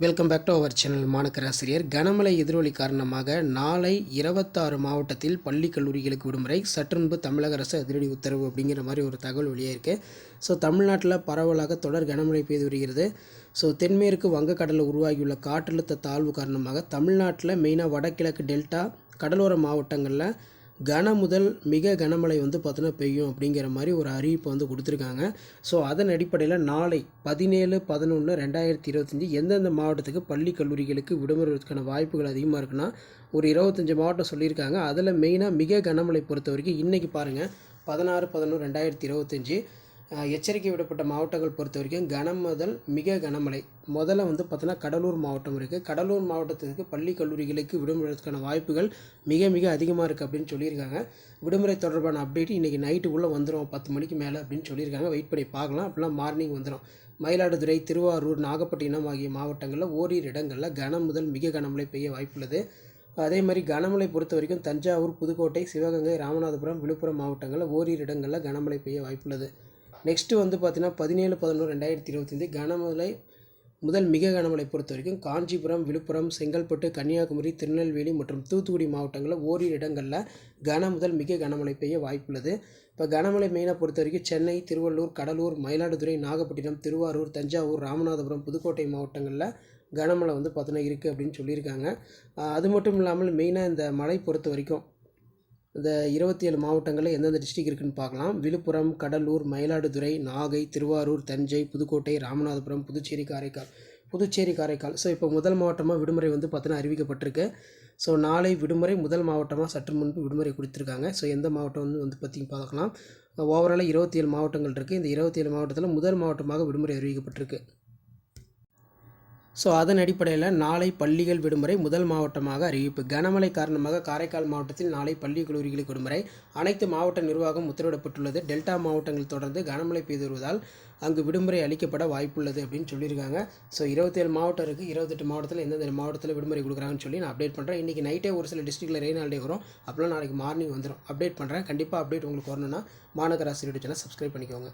Welcome back to our channel மாணக்கராசிரியர் கனமழை எதிரொலி காரணமாக நாளை இருபத்தாறு மாவட்டத்தில் பள்ளி கல்லூரிகளுக்கு விடுமுறை. சற்று முன்பு தமிழக அரசு அதிரடி உத்தரவு அப்படிங்கிற மாதிரி ஒரு தகவல் வெளியாயிருக்கு. ஸோ தமிழ்நாட்டில் பரவலாக தொடர் கனமழை பெய்து வருகிறது. ஸோ தென்மேற்கு வங்கக்கடலில் உருவாகியுள்ள காற்றழுத்த தாழ்வு காரணமாக தமிழ்நாட்டில் மெயினாக வடகிழக்கு டெல்டா கடலோர மாவட்டங்களில் கன முதல் மிக கனமழை வந்து பார்த்தோன்னா பெய்யும் அப்படிங்கிற மாதிரி ஒரு அறிவிப்பு வந்து கொடுத்துருக்காங்க. ஸோ அதன் அடிப்படையில் நாளை பதினேழு பதினொன்று ரெண்டாயிரத்தி இருபத்தஞ்சி எந்தெந்த மாவட்டத்துக்கு பள்ளி கல்லூரிகளுக்கு விடுமுறைக்கான வாய்ப்புகள் அதிகமாக இருக்குன்னா ஒரு இருபத்தஞ்சி மாவட்டம் சொல்லியிருக்காங்க. அதில் மெயினாக மிக கனமழை பொறுத்த வரைக்கும் இன்றைக்கி பாருங்கள் பதினாறு பதினொன்று ரெண்டாயிரத்தி இருபத்தஞ்சி. எச்சரிக்கை விடப்பட்ட மாவட்டங்கள் பொறுத்த வரைக்கும் கனம் முதல் மிக கனமழை. முதல்ல வந்து பார்த்தோன்னா கடலூர் மாவட்டம் இருக்குது கடலூர் மாவட்டத்திற்கு பள்ளி கல்லூரிகளுக்கு விடுமுறைக்கான வாய்ப்புகள் மிக மிக அதிகமாக இருக்குது அப்படின்னு சொல்லியிருக்காங்க. விடுமுறை தொடர்பான அப்டேட் இன்றைக்கி நைட்டுக்குள்ளே வந்துடும் பத்து மணிக்கு மேலே அப்படின்னு சொல்லியிருக்காங்க. வெயிட் பண்ணி பார்க்கலாம். அப்படிலாம் மார்னிங் வந்துடும் மயிலாடுதுறை திருவாரூர் நாகப்பட்டினம் ஆகிய மாவட்டங்களில் ஓரிரு இடங்களில் கனம் முதல் மிக கனமழை பெய்ய வாய்ப்புள்ளது. அதே மாதிரி கனமழை பொறுத்த வரைக்கும் தஞ்சாவூர் புதுக்கோட்டை சிவகங்கை ராமநாதபுரம் விழுப்புரம் மாவட்டங்களில் ஓரிரு இடங்களில் கனமழை பெய்ய வாய்ப்புள்ளது. நெக்ஸ்ட்டு வந்து பார்த்திங்கன்னா பதினேழு பதினொன்று ரெண்டாயிரத்தி இருபத்தஞ்சி கனமழை முதல் மிக கனமழை பொறுத்த வரைக்கும் காஞ்சிபுரம் விழுப்புரம் செங்கல்பட்டு கன்னியாகுமரி திருநெல்வேலி மற்றும் தூத்துக்குடி மாவட்டங்களில் ஓரிரு இடங்களில் கன முதல் மிக கனமழை பெய்ய வாய்ப்புள்ளது. இப்போ கனமழை மெயினாக பொறுத்த வரைக்கும் சென்னை திருவள்ளூர் கடலூர் மயிலாடுதுறை நாகப்பட்டினம் திருவாரூர் தஞ்சாவூர் ராமநாதபுரம் புதுக்கோட்டை மாவட்டங்களில் கனமழை வந்து பார்த்தீங்கன்னா இருக்குது அப்படின்னு சொல்லியிருக்காங்க. அது மட்டும் இல்லாமல் மெயினாக இந்த மழை பொறுத்த வரைக்கும் இந்த இருபத்தி ஏழு மாவட்டங்களில் எந்தெந்த டிஸ்ட்ரிக் இருக்குன்னு பார்க்கலாம். விழுப்புரம் கடலூர் மயிலாடுதுறை நாகை திருவாரூர் தஞ்சை புதுக்கோட்டை ராமநாதபுரம் புதுச்சேரி காரைக்கால் புதுச்சேரி காரைக்கால். ஸோ இப்போ முதல் மாவட்டமாக விடுமுறை வந்து பார்த்தீங்கன்னா அறிவிக்கப்பட்டிருக்கு. ஸோ நாளை விடுமுறை முதல் மாவட்டமாக சற்று முன்பு விடுமுறை கொடுத்துருக்காங்க. ஸோ எந்த மாவட்டம் வந்து வந்து பார்த்திங்க பார்க்கலாம். ஓவராலாக இருபத்தி ஏழு மாவட்டங்கள் இருக்குது இந்த இருபத்தி ஏழு மாவட்டத்தில் முதல் மாவட்டமாக விடுமுறை அறிவிக்கப்பட்டிருக்கு. ஸோ அதன் அடிப்படையில் நாளை பள்ளிகள் விடுமுறை முதல் மாவட்டமாக அறிவிப்பு. கனமழை காரணமாக காரைக்கால் மாவட்டத்தில் நாளை பள்ளி கல்லூரிகளுக்கு விடுமுறை அனைத்து மாவட்ட நிர்வாகம் உத்தரவிடப்பட்டுள்ளது. டெல்டா மாவட்டங்கள் தொடர்ந்து கனமழை பெய்து வருவதால் அங்கு விடுமுறை அளிக்கப்பட வாய்ப்புள்ளது அப்படின்னு சொல்லியிருக்காங்க. ஸோ இருபத்தேழு மாவட்டம் இருக்குது இருபத்தெட்டு மாவட்டத்தில் எந்தெந்த மாவட்டத்தில் விடுமுறை கொடுக்குறாங்கன்னு சொல்லி நான் அப்டேட் பண்ணுறேன் இன்றைக்கி நைட்டே ஒரு சில டிஸ்ட்ரிக்டில் ரெயின் ஆல்டே வரும். அப்போலாம் நாளைக்கு மார்னிங் வந்துடும் அப்டேட் பண்ணுறேன் கண்டிப்பாக அப்டேட் உங்களுக்கு வரணும்னா மாநகராசிரியர் சேனல் சப்ஸ்கிரைப் பண்ணிக்கோங்க.